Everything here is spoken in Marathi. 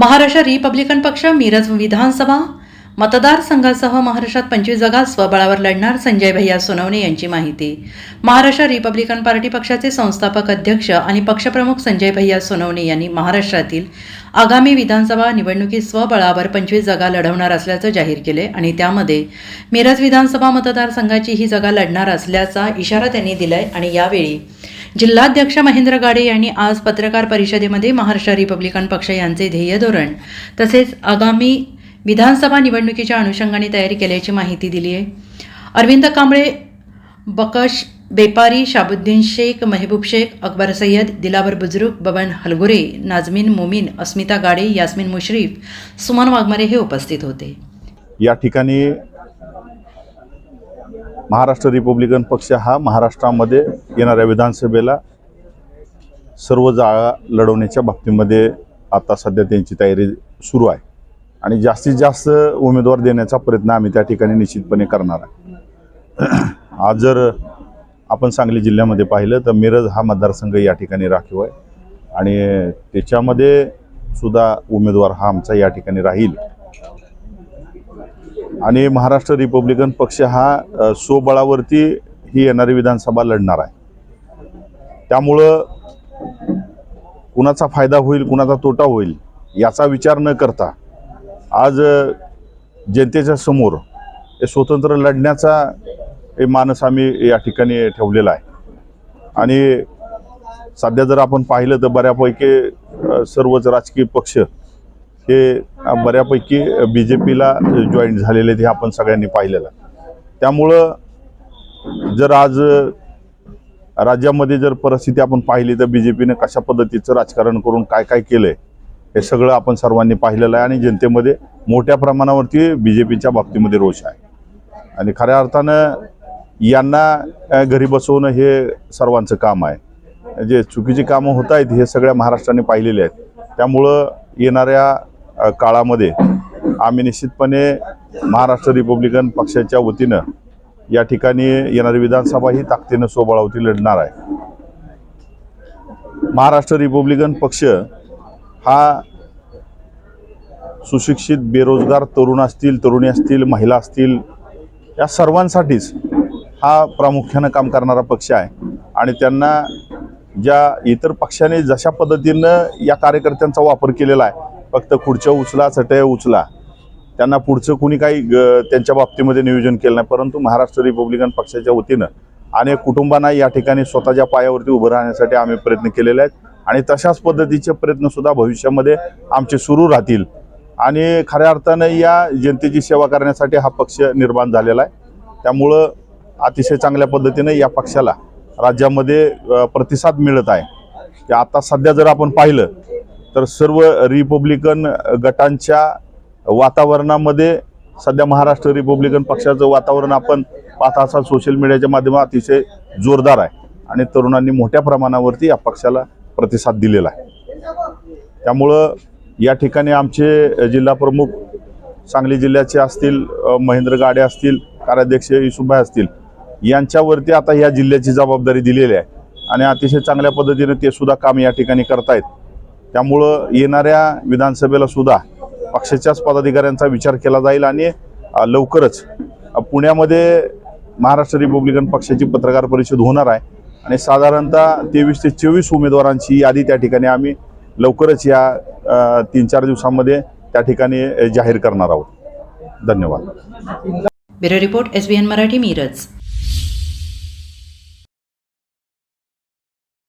महाराष्ट्र रिपब्लिकन पक्ष मिरज विधानसभा मतदारसंघासह महाराष्ट्रात पंचवीस जागा स्वबळावर लढणार संजय भैया सोनवणे यांची माहिती. महाराष्ट्र रिपब्लिकन पार्टी पक्षाचे संस्थापक अध्यक्ष आणि पक्षप्रमुख संजय भैया सोनवणे यांनी महाराष्ट्रातील आगामी विधानसभा निवडणुकीत स्वबळावर पंचवीस जागा लढवणार असल्याचं जाहीर केले आणि त्यामध्ये मिरज विधानसभा मतदारसंघाची ही जागा लढणार असल्याचा इशारा त्यांनी दिलाय आणि यावेळी जिल्हाध्यक्ष महेंद्र गाडे यांनी आज पत्रकार परिषदेमध्ये महाराष्ट्र रिपब्लिकन पक्ष यांचे ध्येय धोरण तसेच आगामी विधानसभा निवडणुकीच्या अनुषंगाने तयारी केल्याची माहिती दिली आहे. अरविंद कांबळे बकश बेपारी शाबुद्दीन शेख मेहबूब शेख अकबर सय्यद दिलावर बुजुर्ग बबन हलगुरे नाजमीन मोमीन अस्मिता गाडे यास्मिन मुश्रीफ सुमन वाघमारे हे उपस्थित होते. या ठिकाणी महाराष्ट्र रिपब्लिकन पक्ष हा महाराष्ट्रामध्ये येणाऱ्या विधानसभेला सर्व जागा लढवण्याच्या बाबतीमध्ये आता सध्या त्यांची तयारी सुरू आहे. आणि जास्तीत जास्त उमेदवार देण्याचा प्रयत्न आम्ही त्या ठिकाणी निश्चितपणे करणार आहे. आज जर आपण सांगली जिल्ह्यामध्ये पाहिलं तर मिरज हा मतदारसंघ या ठिकाणी राखीव आहे. आणि त्याच्यामध्ये सुद्धा उमेदवार हा आमचा या ठिकाणी राहील. आणि महाराष्ट्र रिपब्लिकन पक्ष हा स्वबळावरती ही येणारी विधानसभा लढणार आहे. त्यामुळं कुणाचा फायदा होईल कुणाचा तोटा होईल याचा विचार न करता आज जनतेच्या समोर हे स्वतंत्र लढण्याचा हे मानस आम्ही या ठिकाणी ठेवलेला आहे. आणि सध्या जर आपण पाहिलं तर बऱ्यापैकी सर्वच राजकीय पक्ष हे बऱ्यापैकी बी जे पीला जॉईन झालेले ते आपण सगळ्यांनी पाहिलेलं. आहे. त्यामुळं जर आज राज्यामध्ये जर परिस्थिती आपण पाहिली तर बी जे पीनं कशा पद्धतीचं राजकारण करून काय काय केलंय हे सगळं आपण सर्वांनी पाहिलेलं आहे आणि जनतेमध्ये मोठ्या प्रमाणावरती बी जे पीच्या बाबतीमध्ये रोष आहे. आणि खऱ्या अर्थानं यांना घरी बसवणं हे सर्वांचं काम आहे. जे चुकीची कामं होत आहेत हे सगळ्या महाराष्ट्राने पाहिलेले आहेत. त्यामुळं येणाऱ्या काळामध्ये आम्ही निश्चितपणे महाराष्ट्र रिपब्लिकन पक्षाच्या वतीनं या ठिकाणी येणारी विधानसभा ही ताकदीनं सोबळावती लढणार आहे. महाराष्ट्र रिपब्लिकन पक्ष हा सुशिक्षित बेरोजगार तरुण असतील तरुणी असतील महिला असतील या सर्वांसाठीच हा प्रामुख्यानं काम करणारा पक्ष आहे. आणि त्यांना ज्या इतर पक्षाने जशा पद्धतीनं या कार्यकर्त्यांचा वापर केलेला आहे फक्त खुर्च्या उचला चटया उचला. त्यांना पुढचं कुणी काही ग- त्यांच्या बाबतीमध्ये नियोजन केलं नाही. परंतु महाराष्ट्र रिपब्लिकन पक्षाच्या वतीनं अनेक कुटुंबांना या ठिकाणी स्वतःच्या पायावरती उभं राहण्यासाठी आम्ही प्रयत्न केलेले आहेत. आणि तशाच पद्धतीचे प्रयत्नसुद्धा भविष्यामध्ये आमचे सुरू राहतील. आणि खऱ्या अर्थानं या जनतेची सेवा करण्यासाठी हा पक्ष निर्माण झालेला आहे. त्यामुळं अतिशय चांगल्या पद्धतीने या पक्षाला राज्यामध्ये प्रतिसाद मिळत आहे. की आता सध्या जर आपण पाहिलं तर सर्व रिपब्लिकन गटांच्या वातावरणामध्ये सध्या महाराष्ट्र रिपब्लिकन पक्षाचं वातावरण आपण पाहत असाल सोशल मीडियाच्या माध्यमात अतिशय जोरदार आहे. आणि तरुणांनी मोठ्या प्रमाणावरती या पक्षाला प्रतिसाद दिलेला आहे. त्यामुळं या ठिकाणी आमचे जिल्हा प्रमुख सांगली जिल्ह्याचे असतील महेंद्र गाडे असतील कार्याध्यक्ष युसुफभाई असतील यांच्यावरती आता या जिल्ह्याची जबाबदारी दिलेली आहे. आणि अतिशय चांगल्या पद्धतीने ते सुद्धा काम या ठिकाणी करतायत. त्यामुळं येणाऱ्या विधानसभेला सुद्धा पक्षाच्याच पदाधिकाऱ्यांचा विचार केला जाईल आणि लवकरच पुण्यामध्ये महाराष्ट्र रिपब्लिकन पक्षाची पत्रकार परिषद होणार आहे आणि साधारणतः तेवीस ते चोवीस उमेदवारांची यादी त्या ठिकाणी आम्ही लवकरच या तीन चार दिवसामध्ये त्या ठिकाणी जाहीर करणार आहोत. धन्यवाद. Bureau report S B N Marathi Miraj.